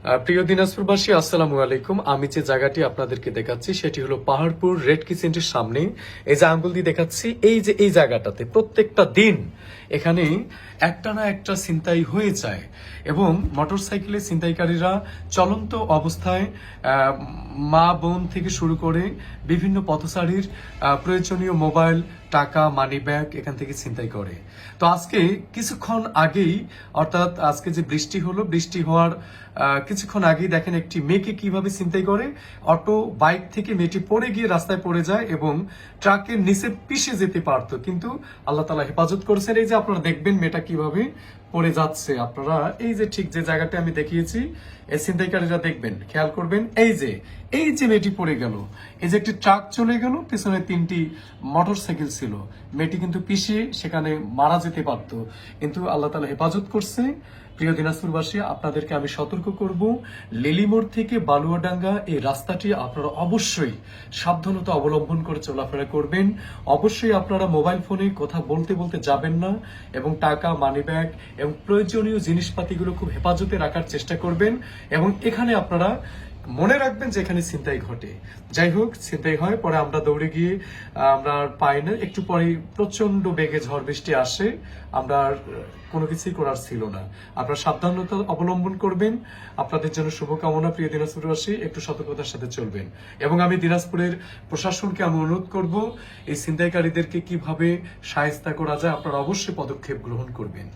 প্রিয় দিনাজপুরবাসী, আসসালামু আলাইকুম। আমি যে জায়গাটি আপনাদেরকে দেখাচ্ছি, সেটি হলো পাহাড়পুর রেড কিচেনটির সামনে এই যে আঙ্গুল দিয়ে দেখাচ্ছি, এই যে এই জায়গাটাতে প্রত্যেকটা দিন এখানে একটা না একটা ছিনতাই হয়ে যায় এবং মোটরসাইকেলে ছিনতাইকারীরা চলন্ত অবস্থায় মা, বোন থেকে শুরু করে বিভিন্ন পথচারীর প্রয়োজনীয় মোবাইল, টাকা মানি ব্যাগ এখান থেকে ছিনতাই করে। তো আজকে কিছুক্ষণ আগেই, অর্থাৎ আজকে যে বৃষ্টি হলো, বৃষ্টি হওয়ার কিছুক্ষণ আগেই দেখেন একটি মেয়েকে কীভাবে ছিনতাই করে। অটো, বাইক থেকে মেয়েটি পড়ে গিয়ে রাস্তায় পড়ে যায় এবং ট্রাকের নিচে পিষে যেতে পারতো। কিন্তু আল্লাহ তালা হেফাজত করেছেন। এই যে আপনারা দেখবেন মেয়েটা কীভাবে পড়ে যাচ্ছে আপনারা। এই যে ঠিক যে জায়গাটা আমি দেখিয়েছি, এই ছিনতাইকারীরা দেখবেন, খেয়াল করবেন, এই যে এই যে মেয়েটি পড়ে গেল, এই যে একটি ট্রাক চলে গেল, পেছনে তিনটি মোটর সাইকেল ছিল। মেয়েটি কিন্তু পিছিয়ে সেখানে মারা যেতে পারতো। কিন্তু আল্লাহ তালা হেফাজত করছে। প্রিয় দিনাজপুরবাসী, আপনাদেরকে আমি সতর্ক করব লেলিমোড় থেকে বালুয়াডাঙ্গা, এই রাস্তাটি আপনারা অবশ্যই সাবধানতা অবলম্বন করে চলাফেরা করবেন। অবশ্যই আপনারা মোবাইল ফোনে কথা বলতে বলতে যাবেন না এবং টাকা মানি ব্যাগ এবং প্রয়োজনীয় জিনিসপাতিগুলো খুব হেফাজতে রাখার চেষ্টা করবেন এবং এখানে আপনারা মনে রাখবেন যে এখানে ছিনতাই ঘটে। যাই হোক, ছিনতাই হয়, পরে আমরা দৌড়ে গিয়ে আমরা পাই না একটু পরে প্রচণ্ড বেগে ঝড় বৃষ্টি আসে, আমরা কোনো কিছুই করার ছিল না। আপনারা সাবধানতা অবলম্বন করবেন, আপনাদের জন্য শুভকামনা, প্রিয় দিনাজপুরবাসী একটু সতর্কতার সাথে চলবেন। এবং আমি দিনাজপুরের প্রশাসনকে আমি অনুরোধ করব, এই ছিনতাইকারীদেরকে কীভাবে সায়স্তা করা যায়, আপনারা অবশ্যই পদক্ষেপ গ্রহণ করবেন।